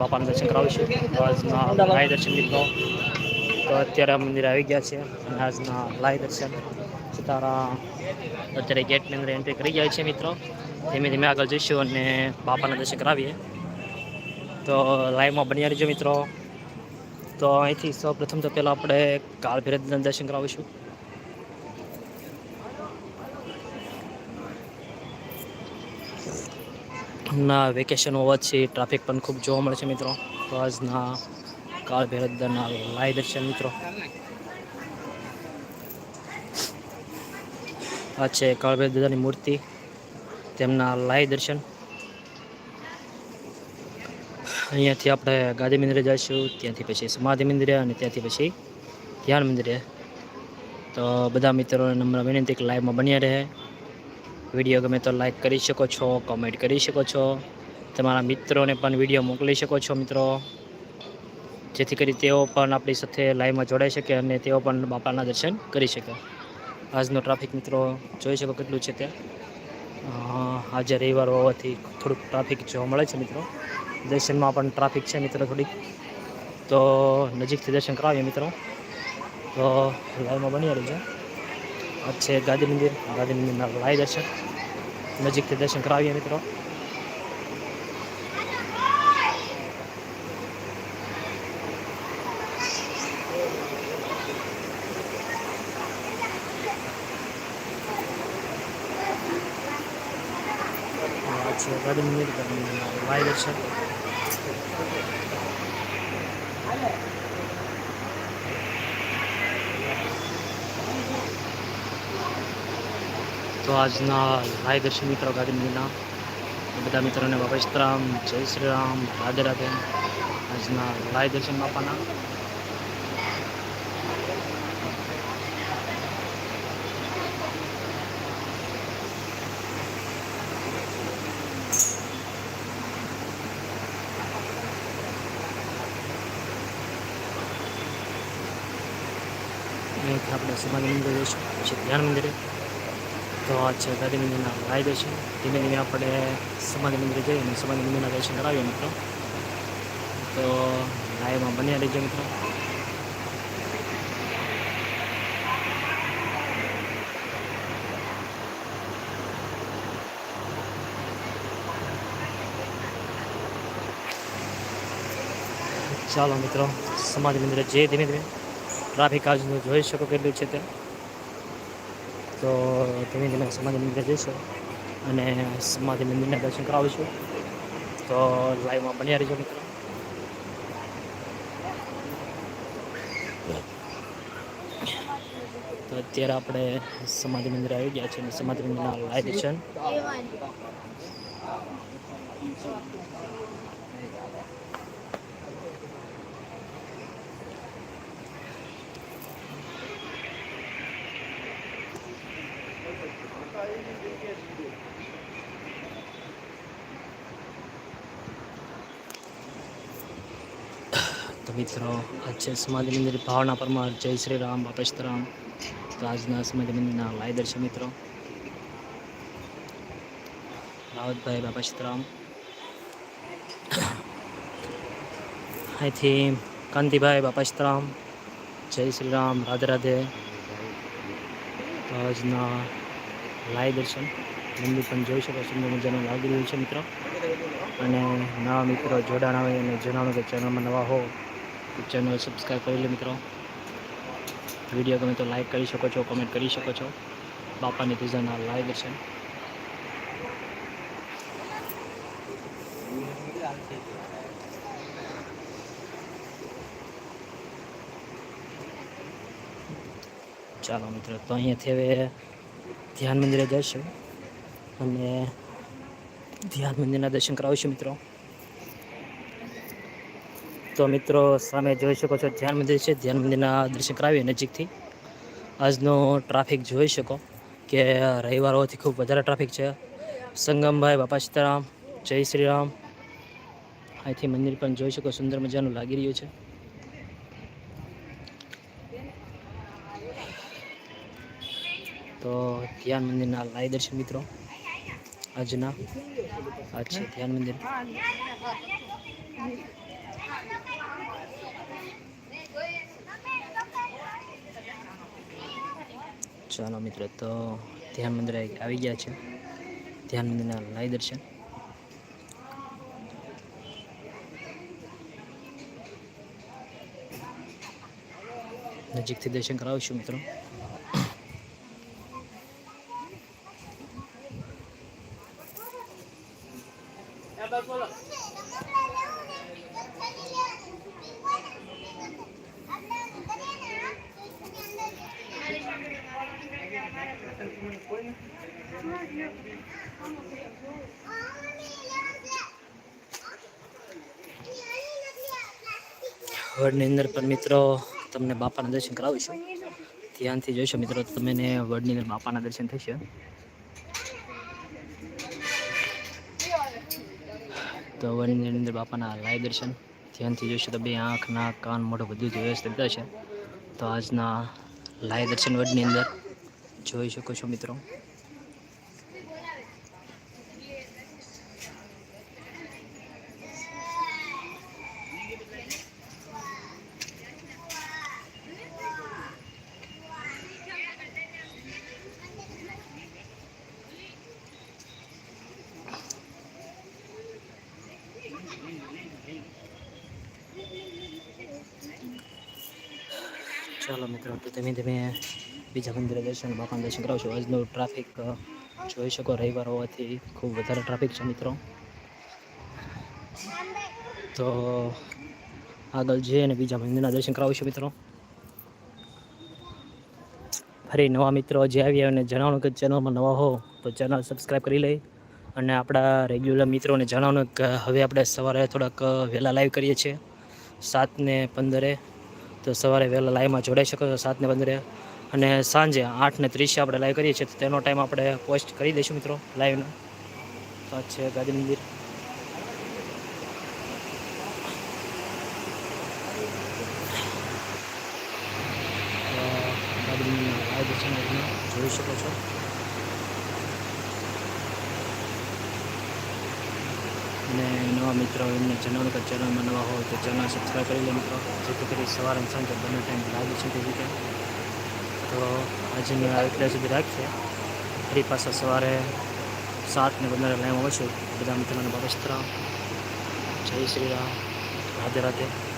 બાપાના દર્શન કરાવીશું આજના લાઈ દર્શન મિત્રો. તો અત્યારે મંદિર આવી ગયા છે આજના લાઈ દર્શન. સિતારા અત્યારે ગેટની અંદર એન્ટ્રી કરી જાય છે મિત્રો. ધીમે ધીમે આગળ જઈશું અને બાપાના દર્શન કરાવીએ. તો લાઈવમાં બન્યા રહીજો મિત્રો. તો અહીંથી સૌ પ્રથમ તો પહેલાં આપણે કાળભેરજના દર્શન કરાવીશું. હમણાં વેકેશન હોવાથી ટ્રાફિક પણ ખૂબ જોવા મળે છે મિત્રો. તો આજના કાળ ભૈરવના લાઈ દર્શન મિત્રો. આ છે કાળ દાદાની મૂર્તિ, તેમના લાઈ દર્શન. અહીંયાથી આપણે ગાંધી મંદિરે જઈશું, ત્યાંથી પછી સમાધિ મંદિરે અને ત્યાંથી પછી ધ્યાન મંદિરે. તો બધા મિત્રોને નમ્ર વિનંતી કે લાઈવમાં બન્યા રહે. વીડિયો ગમે તો લાઈક કરી શકો છો કમેન્ટ કરી શકો છો. તમારા મિત્રોને પણ વીડિયો મોકલી શકો છો, મિત્રો. જેથી કરી તેઓ પણ આપણી સાથે લાઈવમાં જોડાઈ શકે અને તેઓ પણ બાપાના દર્શન કરી શકે. આજનો ટ્રાફિક મિત્રો, જોઈ શકો કેટલું છે ત્યાં. આજે રવિવાર હોવાથી થોડુંક ટ્રાફિક જોવા મળે છે, મિત્રો. દર્શનમાં પણ ટ્રાફિક છે, મિત્રો, થોડીક. તો નજીકથી દર્શન કરાવીએ, મિત્રો. તો લાઈવમાં બની રહીજો આ છે ગાંધી મંદિર ગાંધી મંદિરના લાઈ દર્શન નજીકથી દર્શન કરાવીએ મિત્રો આ છે ગાંધી મંદિર ગાંધી મંદિરના લાઈ દર્શન તો આજના લાઈવ દર્શન મિત્રો, ગાંધી મંદિરના બધા મિત્રોને બાપશ્રામ જય શ્રી રામ, રાધે રાધે. આજના લાઈ દર્શન બાપાના. આપણે સમાધિ મંદિર જઈશું. પછી ધ્યાન મંદિરે. તો આ છે ગાંધી મંદિરના લાઈ છે. ધીમે ધીમે આપણે સમાધિ મંદિરે જઈએ અને સમાધિ મંદિરના દર્શન કરાવીએ મિત્રો. તો લાઈવમાં બન્યા રહીજો મિત્રો. ચાલો મિત્રો, સમાધિ મંદિરે જઈએ ધીમે ધીમે. ટ્રાફિક આજનું જોઈ શકો કેટલું છે તે. તો ધીમે ધીમે સમાધિ મંદિરે જઈશું અને સમાધિ મંદિરના દર્શન કરાવીશું. તો લાઈવમાં બન્યા રહીજો મિત્રો. તો અત્યારે આપણે સમાધિ મંદિરે આવી ગયા છીએ અને સમાધિ મંદિરના લાઈવ દર્શન તો મિત્રો, આજે સમાધિ મંદિર ભાવના પરમાર, જય શ્રી રામ બાપેશ્વરામ તો આજના સમાધિ મંદિરના લાય દર્શન મિત્રો, રાવતભાઈ બાપેશ્વરામ અહીંથી કાંતિભાઈ બાપેશ્વરામ જય શ્રી રામ, રાધે રાધે. તો આજના લાય દર્શન મંદિર પણ જોઈ શકો, સુંદર મજાનું લાગી રહ્યું છે મિત્રો. અને નવા મિત્રો જોડાણ હોય અને જણાવો કે ચેનલમાં નવા હો. તો ચેનલ સબસ્ક્રાઈબ કરી લો મિત્રો. વીડિયો ગમે તો લાઈક કરી શકો છો કમેન્ટ કરી શકો છો. બાપાની તીજાના લાઈવ દર્શન ચાલો મિત્રો, તો અહીંયાથી હવે ધ્યાન મંદિરે જઈશું. અને ધ્યાન મંદિરના દર્શન કરાવીશું મિત્રો. તો મિત્રો સામે જોઈ શકો છો ધ્યાન મંદિર છે. ધ્યાન મંદિરના દર્શન કરાવીએ નજીકથી. આજનો ટ્રાફિક જોઈ શકો કે રવિવાર હોવાથી ખૂબ વધારે ટ્રાફિક છે. સંગમભાઈ, બાપા સીતારામ, જય શ્રી રામ અહીંથી મંદિર પણ જોઈ શકો, સુંદર મજાનું લાગી રહ્યું છે. તો ધ્યાન મંદિરના લાઈ દર્શન મિત્રો. આજના આ છે ધ્યાન મંદિર. ચાલો મિત્રો, તો ધ્યાન મંદિર આવી ગયા છે. ધ્યાન મંદિરના લાઈ દર્શન. નજીકથી દર્શન કરાવીશું મિત્રો. વડની અંદર પણ મિત્રો તમને બાપાના દર્શન કરાવીશું ધ્યાનથી જોઈશો મિત્રો તમને વડની અંદર બાપાના દર્શન થશે. તો વડની અંદર બાપાના લાઈવ દર્શન. ધ્યાનથી જોઈશો તો બે આંખ નાક કાન, મોઢું બધું જ વ્યવસ્થિત છે. તો આજના લાઈવ દર્શન વડની અંદર. જોઈ શકો છો મિત્રો ચાલો મિત્રો તો ધીમે ધીમે બીજા મંદિરે દર્શન, બાપાના દર્શન કરાવશો આજનું ટ્રાફિક જોઈ શકો, રવિવાર હોવાથી ખૂબ વધારે ટ્રાફિક છે મિત્રો. તો આગળ જઈએ અને બીજા મંદિરના દર્શન કરાવીશું મિત્રો. ફરી નવા મિત્રો જે આવ્યા અને જણાવવાનું કે ચેનલમાં નવા હો, તો ચેનલ સબસ્ક્રાઈબ કરી લઈ. અને આપણા રેગ્યુલર મિત્રોને જણાવવાનું કે હવે આપણે સવારે થોડાક વહેલા લાઈવ કરીએ છીએ. સાત ને પંદરે. તો સવારે વહેલા લાઈવમાં જોડાઈ શકો છો સાત ને પંદરે. અને સાંજે આઠ ને ત્રીસે આપણે લાઈવ કરીએ છીએ, તો તેનો ટાઈમ આપણે પોસ્ટ કરી દઈશું મિત્રો લાઈવનો તો છે ગાંધી મંદિર. જોઈ શકો છો. અને નવા મિત્રો એમને જણાવવાનું કે ચેનલમાં નવા હોય તો ચેનલ સબસ્ક્રાઈબ કરી લે મિત્રો. જેથી કરી સવારે સાંજે બંને ટાઈમ લાગે છે તે રીતે તો આજની આ એટલે સુધી રાખીએ ફરી પાછા સવારે સાત ને પંદર લાઈવ આવશું બધા મિત્રોને બાબસ્ત્ર જય શ્રી રામ રાધે રાધે